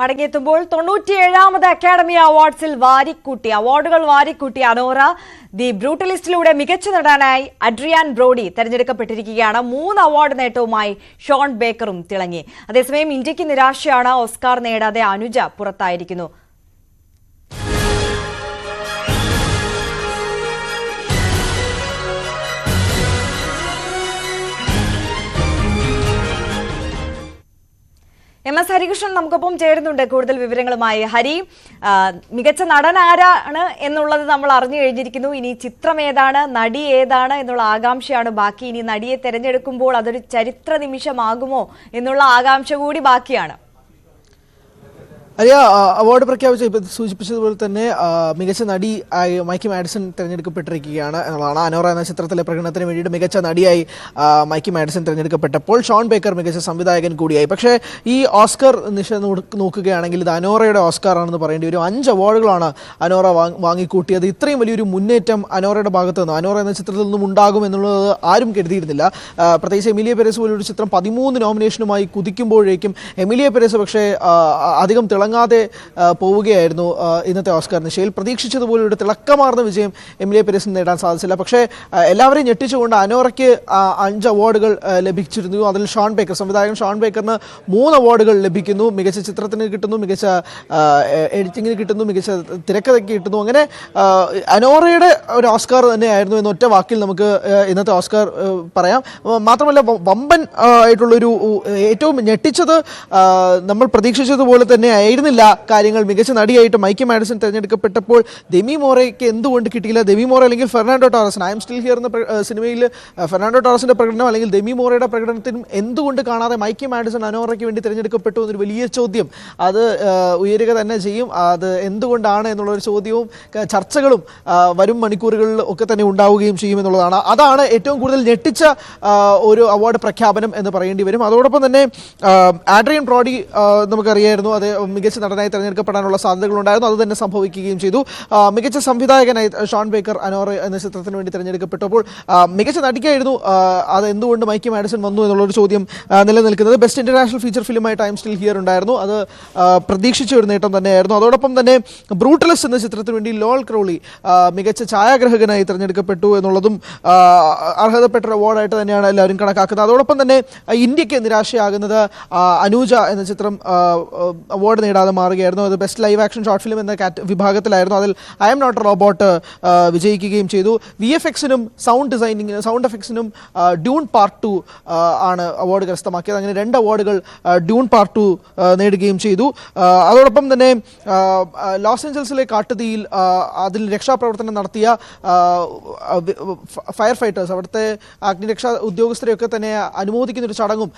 മടങ്ങിയെത്തുമ്പോൾ തൊണ്ണൂറ്റിയേഴാമത് academy അവാർഡ്സിൽ വാരിക്കൂട്ടി. അവാർഡുകൾ വാരിക്കൂട്ടി Anora the ബ്രൂട്ടലിസ്റ്റിലൂടെ മികച്ച നടനായി Adrian Brody തെരഞ്ഞെടുക്കപ്പെട്ടിരിക്കുകയാണ്. മൂന്ന് അവാർഡ് നേട്ടവുമായി ഷോൺ ബേക്കറും തിളങ്ങി. അതേസമയം ഇന്ത്യയ്ക്ക് നിരാശയാണ് ഓസ്കാർ നേടാതെ അനുജ പുറത്തായിരിക്കുന്നു. എം എസ് ഹരികൃഷ്ണൻ നമുക്കൊപ്പം ചേരുന്നുണ്ട്. കൂടുതൽ വിവരങ്ങളുമായി ഹരി. മികച്ച നടൻ ആരാണ് എന്നുള്ളത് നമ്മൾ അറിഞ്ഞു കഴിഞ്ഞിരിക്കുന്നു. ഇനി ചിത്രം ഏതാണ് നടി ഏതാണ് എന്നുള്ള ആകാംക്ഷയാണ് ബാക്കി. ഇനി നടിയെ തെരഞ്ഞെടുക്കുമ്പോൾ അതൊരു ചരിത്ര നിമിഷമാകുമോ എന്നുള്ള ആകാംക്ഷ കൂടി ബാക്കിയാണ്. അരിയ അവാർഡ് പ്രഖ്യാപിച്ച സൂചിപ്പിച്ചതുപോലെ തന്നെ മികച്ച നടി ആയി മൈക്കി മാഡിസൺ തിരഞ്ഞെടുക്കപ്പെട്ടിരിക്കുകയാണ് എന്നുള്ളതാണ് അനോറ എന്ന ചിത്രത്തിലെ പ്രകടനത്തിന് വേണ്ടിയിട്ട് മികച്ച നടിയായി മൈക്കി മാഡിസൺ തിരഞ്ഞെടുക്കപ്പെട്ടപ്പോൾ ഷോൺ ബേക്കർ മികച്ച സംവിധായകൻ കൂടിയായി. പക്ഷേ ഈ ഓസ്കർ നിശ നോക്കുകയാണെങ്കിൽ ഇത് അനോറയുടെ ഓസ്കാർ ആണെന്ന് പറയേണ്ടി വരും. അഞ്ച് അവാർഡുകളാണ് അനോറ വാങ്ങ- വാങ്ങിക്കൂട്ടിയത്. ഇത്രയും വലിയൊരു മുന്നേറ്റം അനോറയുടെ ഭാഗത്ത് നിന്ന് അനോറ എന്ന ചിത്രത്തിൽ നിന്നും ഉണ്ടാകും എന്നുള്ളത് ആരും കരുതിയിരുന്നില്ല. പ്രത്യേകിച്ച് എമിലിയ പെരേസ് പോലൊരു ചിത്രം പതിമൂന്ന് നോമിനേഷനുമായി കുതിക്കുമ്പോഴേക്കും എമിലിയ പെരേസ് പക്ഷേ അധികം തിളങ്ങാതെ പോവുകയായിരുന്നു ഇന്നത്തെ ഓസ്കാർ നിശയിൽ പ്രതീക്ഷിച്ചതുപോലെ ഒരു തിളക്കമാർന്ന വിജയം എമിലിയ പെരേസിന് നേടാൻ സാധിച്ചില്ല. പക്ഷേ എല്ലാവരെയും ഞെട്ടിച്ചുകൊണ്ട് അനോറയ്ക്ക് അഞ്ച് അവാർഡുകൾ ലഭിച്ചിരുന്നു. അതിൽ ഷോൺ ബേക്കർ സംവിധായകൻ ഷോൺ ബേക്കറിന് മൂന്ന് അവാർഡുകൾ ലഭിക്കുന്നു. മികച്ച ചിത്രത്തിന് കിട്ടുന്നു മികച്ച എഡിറ്റിങ്ങിന് കിട്ടുന്നു മികച്ച തിരക്കഥയ്ക്ക് കിട്ടുന്നു. അങ്ങനെ അനോറയുടെ ഒരു ഓസ്കാർ തന്നെയായിരുന്നു എന്ന ഒറ്റ വാക്കിൽ നമുക്ക് ഇന്നത്തെ ഓസ്കാർ പറയാം. മാത്രമല്ല വമ്പൻ ആയിട്ടുള്ളൊരു ഏറ്റവും ഞെട്ടിച്ചത് നമ്മൾ പ്രതീക്ഷിച്ചതുപോലെ തന്നെ ആയിരുന്നില്ല കാര്യങ്ങൾ മികച്ച നടിയായിട്ട് മൈക്കി മാഡിസൺ തിരഞ്ഞെടുക്കപ്പെട്ടപ്പോൾ ദെമി മോറയ്ക്ക് എന്തുകൊണ്ട് കിട്ടിയില്ല? ദെമി മോറ അല്ലെങ്കിൽ Fernando Torres? I'm still here എന്ന സിനിമയിൽ ഫെർണാണ്ടോ ടോറസിന്റെ പ്രകടനം അല്ലെങ്കിൽ ദെമി മോറയുടെ പ്രകടനത്തിനും എന്തുകൊണ്ട് കാണാതെ മൈക്കി മാഡിസൺ അനോറയ്ക്ക് വേണ്ടി തിരഞ്ഞെടുക്കപ്പെട്ടു എന്നൊരു വലിയ ചോദ്യം. അത് ഉയരുക തന്നെ ചെയ്യും. അത് എന്തുകൊണ്ടാണ് എന്നുള്ളൊരു ചോദ്യവും ചർച്ചകളും വരും മണിക്കൂറുകളിൽ ഒക്കെ തന്നെ ഉണ്ടാവുകയും ചെയ്യും എന്നുള്ളതാണ്. അതാണ് ഏറ്റവും കൂടുതൽ ഞെട്ടിച്ച ഒരു അവാർഡ് പ്രഖ്യാപനം എന്ന് പറയേണ്ടി വരും. അതോടൊപ്പം തന്നെ ആഡ്രിയൻ പ്രോഡി നമുക്കറിയായിരുന്നു. അത് മികച്ച നടനായി തിരഞ്ഞെടുക്കപ്പെടാനുള്ള സാധ്യതകളുണ്ടായിരുന്നു. അത് തന്നെ സംഭവിക്കുകയും ചെയ്തു. മികച്ച സംവിധായകനായി ഷോൺ ബേക്കർ അനോറ എന്ന ചിത്രത്തിന് വേണ്ടി തിരഞ്ഞെടുക്കപ്പെട്ടപ്പോൾ മികച്ച നടിക്കായിരുന്നു. അത് എന്തുകൊണ്ട് മൈക്കി മാഡിസൺ വന്നു എന്നുള്ളൊരു ചോദ്യം നിലനിൽക്കുന്നത്. ബെസ്റ്റ് ഇന്റർനാഷണൽ ഫീച്ചർ ഫിലിമായി ടൈം സ്റ്റിൽ ഹിയർ ഉണ്ടായിരുന്നു. അത് പ്രതീക്ഷിച്ച ഒരു നേട്ടം തന്നെയായിരുന്നു. അതോടൊപ്പം തന്നെ ബ്രൂട്ടലസ് എന്ന ചിത്രത്തിന് വേണ്ടി ലോൾ ക്രോളി മികച്ച ഛായാഗ്രഹകനായി തിരഞ്ഞെടുക്കപ്പെട്ടു എന്നുള്ളതും അർഹതപ്പെട്ട ഒരു അവാർഡായിട്ട് തന്നെയാണ് എല്ലാവരും കണക്കാക്കുന്നത്. അതോടൊപ്പം തന്നെ ഇന്ത്യയ്ക്ക് നിരാശയാകുന്നത് അനൂജ എന്ന ചിത്രം അവാർഡ് നേടാൻ നേടാതെ മാറുകയായിരുന്നു. അത് best live action short film എന്ന കാറ്റ് വിഭാഗത്തിലായിരുന്നു. അതിൽ ഐ എം നോട്ട് റോബോട്ട് വിജയിക്കുകയും ചെയ്തു. വി എഫ് എക്സിനും സൗണ്ട് ഡിസൈനിങ്ങിനും സൗണ്ട് എഫക്സിനും ഡ്യൂൺ പാർട്ട് ടു ആണ് അവാർഡ് കരസ്ഥമാക്കിയത്. അങ്ങനെ രണ്ട് അവാർഡുകൾ ഡ്യൂൺ പാർട്ട് ടു നേടുകയും ചെയ്തു. അതോടൊപ്പം തന്നെ ലോസ് ഏഞ്ചൽസിലെ കാട്ടുതീയിൽ അതിൽ രക്ഷാപ്രവർത്തനം നടത്തിയ ഫയർ ഫൈറ്റേഴ്സ് അവിടുത്തെ അഗ്നിരക്ഷാ ഉദ്യോഗസ്ഥരെയൊക്കെ തന്നെ അനുമോദിക്കുന്ന ഒരു ചടങ്ങും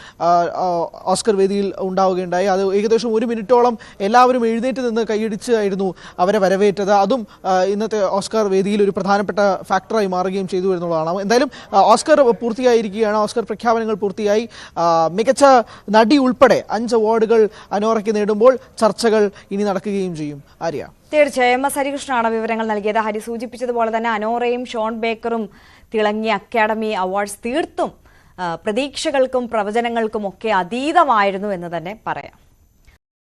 ഓസ്കർ വേദിയിൽ ഉണ്ടാവുകയുണ്ടായി. അത് ഏകദേശം ഒരു മിനിറ്റോളം എല്ലാവരും എഴുന്നേറ്റ് നിന്ന് കൈയടിച്ചായിരുന്നു അവരെ വരവേറ്റത്. അതും ഇന്നത്തെ ഓസ്കാർ വേദിയിൽ ഒരു പ്രധാനപ്പെട്ട ഫാക്ടറായി മാറുകയും ചെയ്തു എന്നുള്ളതാണ്. എന്തായാലും ഓസ്കാർ പൂർത്തിയായിരിക്കുകയാണ്. ഓസ്കാർ പ്രഖ്യാപനങ്ങൾ പൂർത്തിയായി. മികച്ച നടി ഉൾപ്പെടെ അഞ്ച് അവാർഡുകൾ അനോറയ്ക്ക് നേടുമ്പോൾ ചർച്ചകൾ ഇനി നടക്കുകയും ചെയ്യും. ആര്യ? തീർച്ചയായും. എസ് ഹരികൃഷ്ണനാണ് വിവരങ്ങൾ നൽകിയത്. ഹരി സൂചിപ്പിച്ചതുപോലെ തന്നെ അനോറയും ഷോൺ ബേക്കറും തിളങ്ങിയ അക്കാഡമി അവാർഡ്സ് തീർത്തും പ്രതീക്ഷകൾക്കും പ്രവചനങ്ങൾക്കും ഒക്കെ അതീതമായിരുന്നു എന്ന് തന്നെ പറയാം.